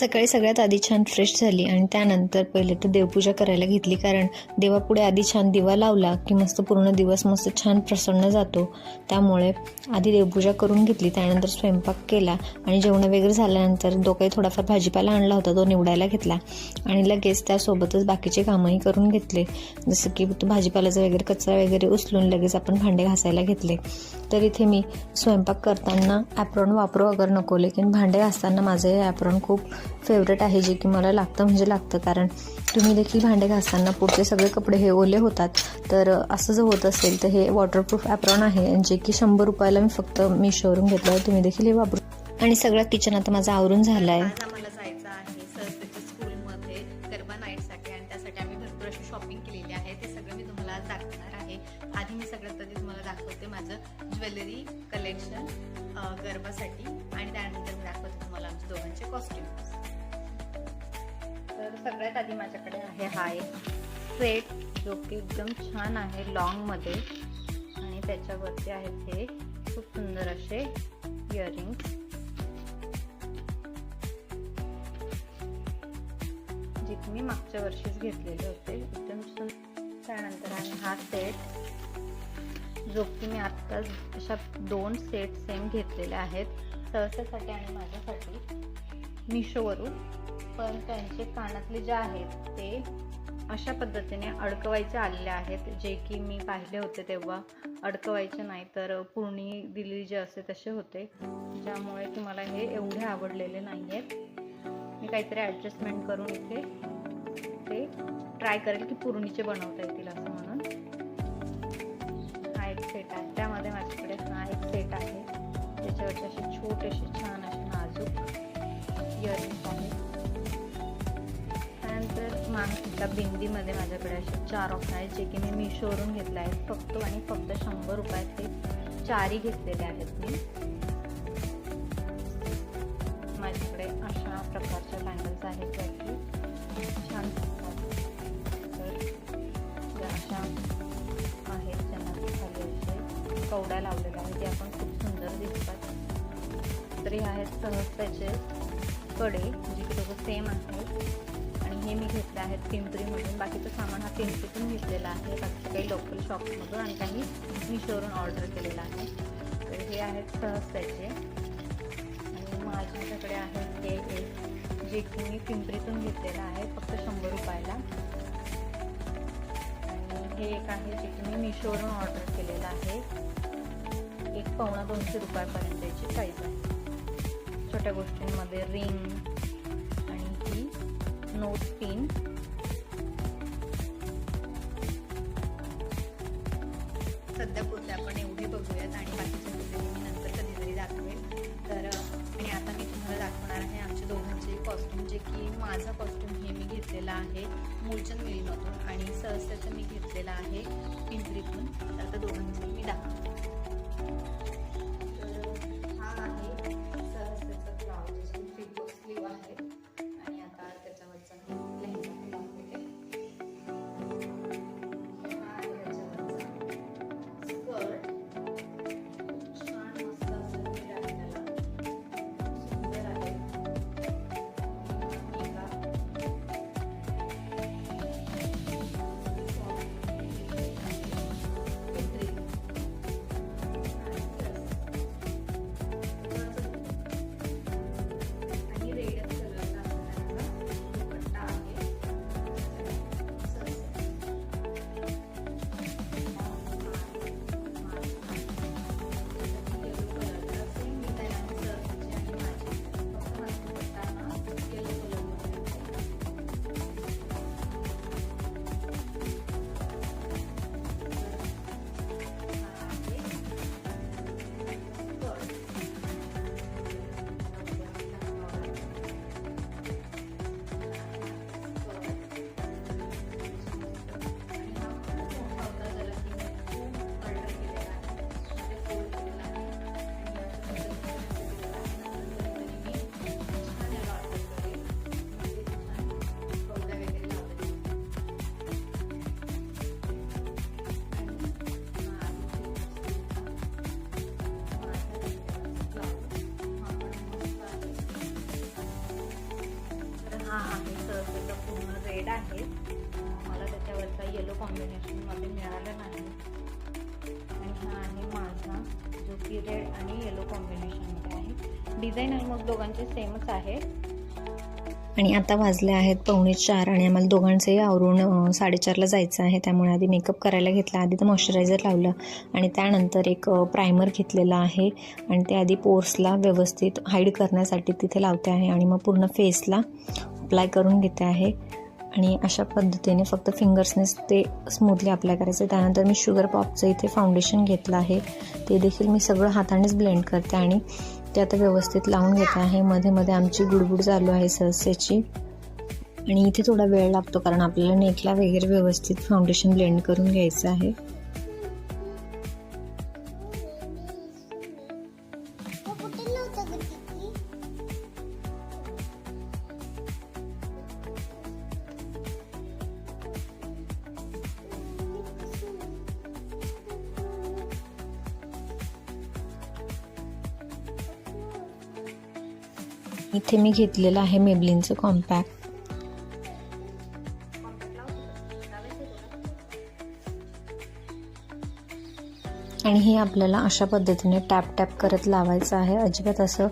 सकाळी सगळ्यात आधी छान फ्रेश झाली आणि त्यानंतर पहिले तर देवपूजा करायला घेतली कारण देवापुढे आधी छान दिवा लावला की मस्त पूर्ण दिवस मस्त छान प्रसन्न जातो. त्यामुळे आधी देवपूजा करून घेतली त्यानंतर स्वयंपाक केला आणि जेवण वगैरे झाल्यानंतर जो काही थोडाफार भाजीपाला आणला होता तो निवडायला घेतला. आणि लगेच त्यासोबतच बाकीचे कामंही करून घेतले. जसं की तो भाजीपाल्याचा वगैरे कचरा वगैरे उचलून लगेच आपण भांडे घासायला घेतले. तर इथे मी स्वयंपाक करताना ॲप्रॉन वापरू अगर नको लेकिन भांडे घासताना माझं हे ॲप्रॉन खूप फेवरेट आहे जे की मला लागतं म्हणजे लागतं. कारण तुम्ही देखील भांडे घासताना पुढचे सगळे कपडे हे ओले होतात. तर असं जर होत असेल तर हे वॉटरप्रूफ ॲप्रॉन आहे जे की शंभर रुपयाला मी फक्त मिशोवरून घेतलं आहे. तुम्ही देखील हे वापरू आणि सगळं किचन आता माझं आवरून झालं आहे जायचं आहे स्कूलमध्ये आणि त्यासाठी आम्ही भरपूर अशी शॉपिंग केलेली आहे. ते सगळं मी तुम्हाला दाखवणार आहे. आधी मी सगळ्यात आधी तुम्हाला दाखवते माझं ज्वेलरी कलेक्शन गरबासाठी. आणि त्यानंतर मी दाखवते तुम्हाला आमच्या दोघांचे कॉस्ट्युम्स तर सगळ्यात आधी माझ्याकडे आहे हा एक सेट जो की एकदम छान आहे लॉंगमध्ये आणि त्याच्यावरती आहेत हे खूप सुंदर असे इयरिंग्स जे की मी मागच्या वर्षीच घेतलेले होते. एकदम त्यानंतर आहे हा सेट जो की मी आत्ताच अशा दोन सेट सेम घेतलेले आहेत. सहसासाठी आणि माझ्यासाठी मिशोवरून पण त्यांचे कानातले जे आहेत ते अशा पद्धतीने अडकवायचे आलेले आहेत. जे की मी पाहिले होते तेव्हा अडकवायचे नाही तर पूर्णी दिली जे असते तसे होते. ज्यामुळे तुम्हाला हे एवढे आवडलेले नाही आहेत मी काहीतरी ॲडजस्टमेंट करून इथे ते ट्राय करेल की पूर्णीचे बनवता येतील असं म्हणून. हा एक सेट आहे. त्यामध्ये माझ्याकडे हा एक सेट आहे. त्याच्यावरचे असे छोटेसे छान असे नाजूक इयरिंग आहेत त्यानंतर बिंदीमध्ये माझ्याकडे असे चार ऑप्शन आहेत जे की मी मिशोवरून घेतले आहेत. फक्त आणि फक्त शंभर रुपयात ते चारही घेतलेले आहेत मी. माझ्याकडे अशा प्रकारच्या बँगल्स आहेत ज्या की छान तर अशा आहेत ज्यांना खाली असे कवड्या लावलेल्या आहेत ते आपण खूप सुंदर दिसतात. तर हे आहेत सहज त्याचे कडे जे की दोघं सेम आहेत हे मी घेतले आहेत. पिंपरीमधून बाकीचं सामान हा पिंपरीतून घेतलेला आहे. बाकी काही लोकल शॉपमधून आणि काही मिशोवरून ऑर्डर केलेलं आहे. तर हे आहेत सहज त्याचे आणि माझ्याकडे आहे हे एक जे की मी पिंपरीतून घेतलेलं आहे फक्त शंभर रुपयाला. आणि हे एक आहे जे की मी मिशोवरून ऑर्डर केलेलं आहे. एक पावणा दोनशे रुपयापर्यंत याची प्राईज आहे. छोट्या गोष्टींमध्ये रिंग नोट पिन सध्या पुरते आपण एवढे बघूयात आणि बाकीचे मुद्दे मी नंतर कधीतरी दाखवेल. तर आणि आता मी तुम्हाला दाखवणार आहे आमच्या दोघांचे कॉस्ट्युम जे की माझा कॉस्ट्युम हे मी घेतलेला आहे मूलचंद मिलमधून आणि सहस्याचं मी घेतलेलं आहे पिंपरीतून. तर सहसा पूर्ण रेड आहे. मला त्याच्यावरचा येलो कॉम्बिनेशनमध्ये मिळाला नाही. आणि हा आहे माझा जो की रेड आणि येलो कॉम्बिनेशनमध्ये आहे. डिझाईन मग दोघांचे सेमच आहे. आणि आता वाजले आहेत पावणे चार आणि आम्हाला दोघांचंही आवरून साडेचारला जायचं आहे. त्यामुळे आधी मेकअप करायला घेतला आधी तर मॉइश्चरायझर लावलं आणि त्यानंतर एक प्रायमर घेतलेला आहे. आणि ते आधी पोर्सला व्यवस्थित हाईड करण्यासाठी तिथे लावते आहे. आणि मग पूर्ण फेसला अप्लाय करून घेते आहे. आणि अशा पद्धतीने फक्त फिंगर्सनेच ते स्मूथली अप्लाय करायचं. त्यानंतर मी शुगर पॉपचं इथे फाउंडेशन घेतलं आहे. ते देखील मी सगळं हातानेच ब्लेंड करते आणि ते आता व्यवस्थित लावून घेते आहे. मध्ये मध्ये आमची गुडगुड चालू आहे सहस्याची आणि इथे थोडा वेळ लागतो कारण आपल्याला नेकला वगैरे व्यवस्थित फाउंडेशन ब्लेंड करून घ्यायचं आहे. इथे मी घेतलेलं आहे मेबलिनचं कॉम्पॅक्ट आणि हे आपल्याला अशा पद्धतीने टॅप टॅप करत लावायचं आहे. अजिबात असं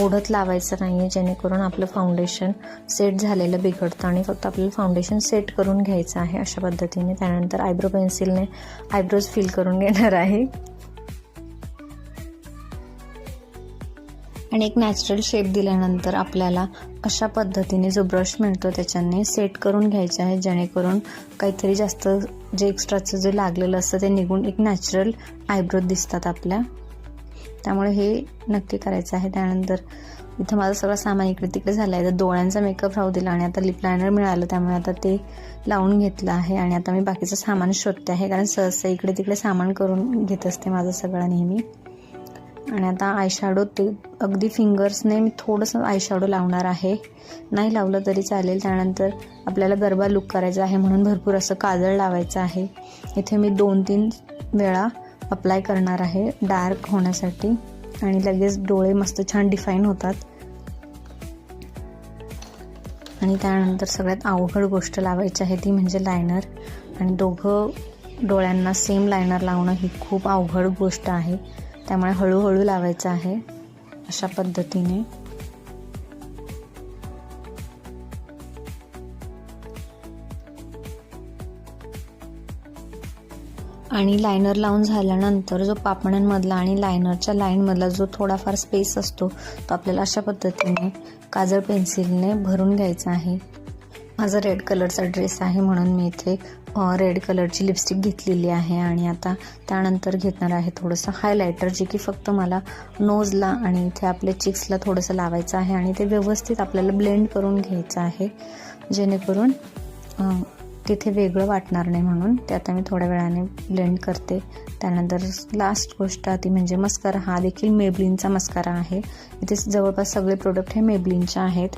ओढत लावायचं नाही आहे जेणेकरून आपलं फाउंडेशन सेट झालेलं बिघडतं आणि फक्त आपल्याला फाउंडेशन सेट करून घ्यायचं आहे अशा पद्धतीने. त्यानंतर आयब्रो पेन्सिलने आयब्रोज फिल करून घेणार आहे. आणि एक नॅचरल शेप दिल्यानंतर आपल्याला अशा पद्धतीने जो ब्रश मिळतो त्याच्याने सेट करून घ्यायचा आहे जेणेकरून काहीतरी जास्त जे एक्स्ट्राचं जे लागलेलं असतं ते निघून एक नॅचरल आयब्रो दिसतात आपल्या. त्यामुळे हे नक्की करायचं आहे. त्यानंतर इथं माझं सगळं सामान इकडे तिकडे झालं आहे तर डोळ्यांचा मेकअप राहू दिला आणि आता लिप लायनर मिळालं त्यामुळे आता ते लावून घेतलं आहे आणि आता मी बाकीचं सामान शोधते आहे. कारण सहसा इकडे तिकडे सामान करून घेत असते माझं सगळं नेहमी. आणि आता आयशॅडो ते अगदी फिंगर्सने मी थोडंसं आयशॅडो लावणार आहे. नाही लावलं तरी चालेल. त्यानंतर आपल्याला गरबा लुक करायचा आहे म्हणून भरपूर असं काजळ लावायचं आहे. इथे मी दोन तीन वेळा अप्लाय करणार आहे डार्क होण्यासाठी. आणि लगेच डोळे मस्त छान डिफाईन होतात. आणि त्यानंतर सगळ्यात अवघड गोष्ट लावायची आहे ती म्हणजे लायनर आणि दोघं डोळ्यांना सेम लायनर लावणं ही खूप अवघड गोष्ट आहे. त्यामुळे हळूहळू लावायचं आहे अशा पद्धतीने. आणि लायनर लावून झाल्यानंतर जो पापण्यांमधला आणि लायनरच्या लाईनमधला जो थोडाफार स्पेस असतो तो आपल्याला अशा पद्धतीने काजळ पेन्सिलने भरून घ्यायचा आहे. माझा रेड कलरचा ड्रेस आहे म्हणून मी इथे रेड कलरची लिपस्टिक घेतलेली आहे आणि आता त्यानंतर घेणार आहे थोडंसं हायलायटर जे की फक्त मला नोजला आणि इथे आपल्या चिक्सला थोडंसं लावायचं आहे आणि ते व्यवस्थित आपल्याला ब्लेंड करून घ्यायचं आहे. जेणेकरून तिथे वेगळं वाटणार नाही म्हणून. ते आता मी थोड्या वेळाने ब्लेंड करते. त्यानंतर लास्ट गोष्ट ती म्हणजे मस्कारा हा देखील मेबलिनचा मस्कारा आहे. इथे जवळपास सगळे प्रोडक्ट हे मेबलिनचे आहेत.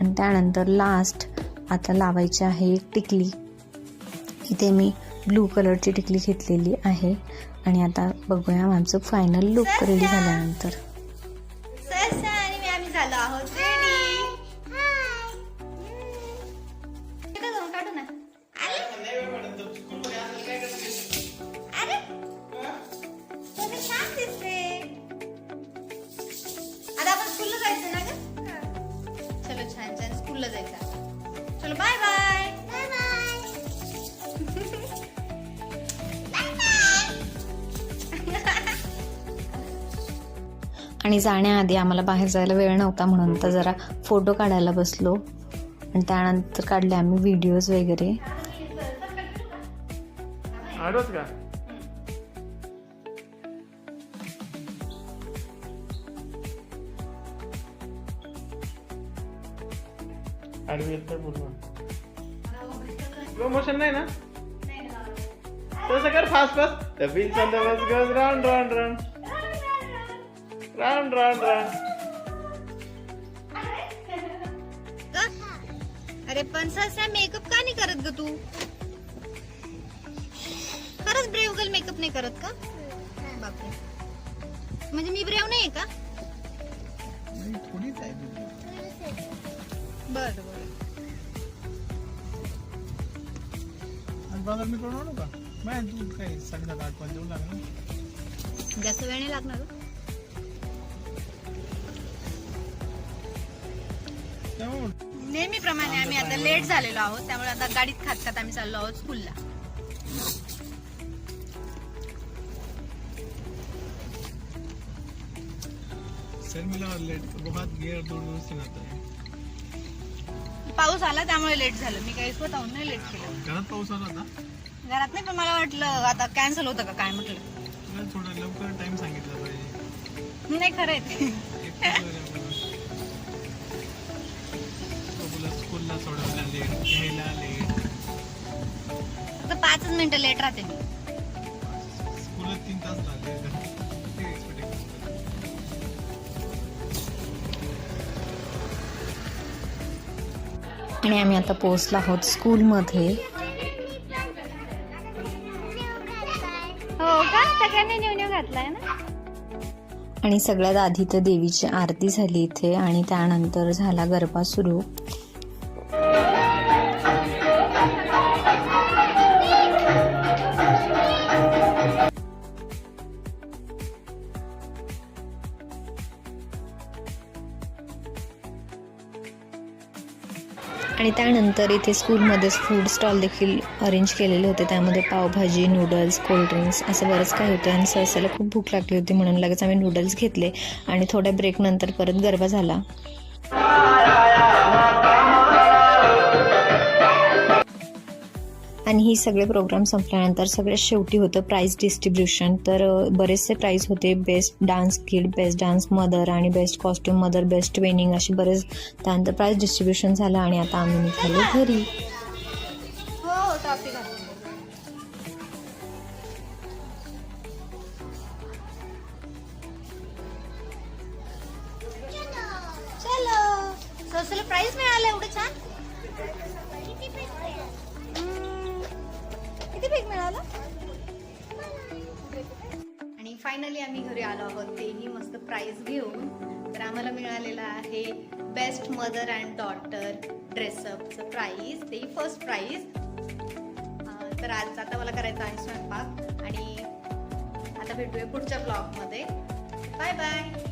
आणि त्यानंतर लास्ट आता लावायची आहे एक टिकली. इथे मी ब्लू कलरची टिकली घेतलेली आहे. आणि आता बघूया आमचं फायनल लुक रेडी झाल्यानंतर. आणि जाण्याआधी आम्हाला बाहेर जायला वेळ नव्हता म्हणून तर जरा फोटो काढायला बसलो. आणि त्यानंतर काढले आम्ही व्हिडिओज वगैरे. आडोच का? आडवी येत पूर्ण. स्लो मोशन नाही ना? तसं कर fast fast the wheels on the bus goes round round round Run, run, run. अरे पण सहसा मेकअप का नाही करत ग तू? खरंच ब्रेव गर्ल मेकअप नाही करत का? बापरे. म्हणजे मी ब्रेव नाही का बर बर. मी करून आणू का? मॅम तू काय जास्त वेळ नाही लागणार? नेहमीप्रमाणे आम्ही आता लेट झालेलो आहोत त्यामुळे आता गाडीत खात खात आम्ही चाललो आहोत स्कूलला पाऊस आला त्यामुळे लेट झालं. मी काही स्वतःहून नाही लेट केलं. घरात पाऊस आला होता घरात नाही पण मला वाटलं आता कॅन्सल होतं का काय म्हटलं. थोडा लवकर टाइम सांगितला पाहिजे. नाही खरं आहे ते. मिनिटं लेट राहते. मी स्कूलात तीन तास लागले. ते expectation होतं. आणि आम्ही आता पोहोचलो आहोत स्कूलमध्ये. हो का? सगळ्यांनी न्यू न्यू घातलाय ना? आणि सगळ्यात आधी तर देवीची आरती झाली इथे आणि त्यानंतर झाला गरबा सुरू. आणि त्यानंतर इथे स्कूलमध्येच फूड स्टॉल देखील अरेंज केलेले होते. त्यामध्ये पावभाजी नूडल्स कोल्ड्रिंक्स असं बरंच काही होतं. आणि सहसाला खूप भूक लागली होती म्हणून लगेच आम्ही नूडल्स घेतले आणि थोड्या ब्रेकनंतर परत गरबा झाला. आणि ही सगळे प्रोग्राम संपल्यानंतर सगळ्यात शेवटी होतं प्राईज डिस्ट्रीब्युशन तर बरेचसे प्राईज होते. Best dance kid best dance mother आणि best costume mother best training असे बरेच त्यानंतर प्राईज डिस्ट्रीब्युशन झालं आणि आता आम्ही निघालो घरी. किती पीक मिळाला? आणि फायनली आम्ही घरी आलो आहोत. तेही मस्त प्राइस घेऊन. तर आम्हाला मिळालेलं आहे बेस्ट मदर अँड डॉटर ड्रेसअपचं प्राईज तेही फर्स्ट प्राईज तर आज आता मला करायचा आहे स्वयंपाक. आणि आता भेटूया पुढच्या ब्लॉगमध्ये बाय बाय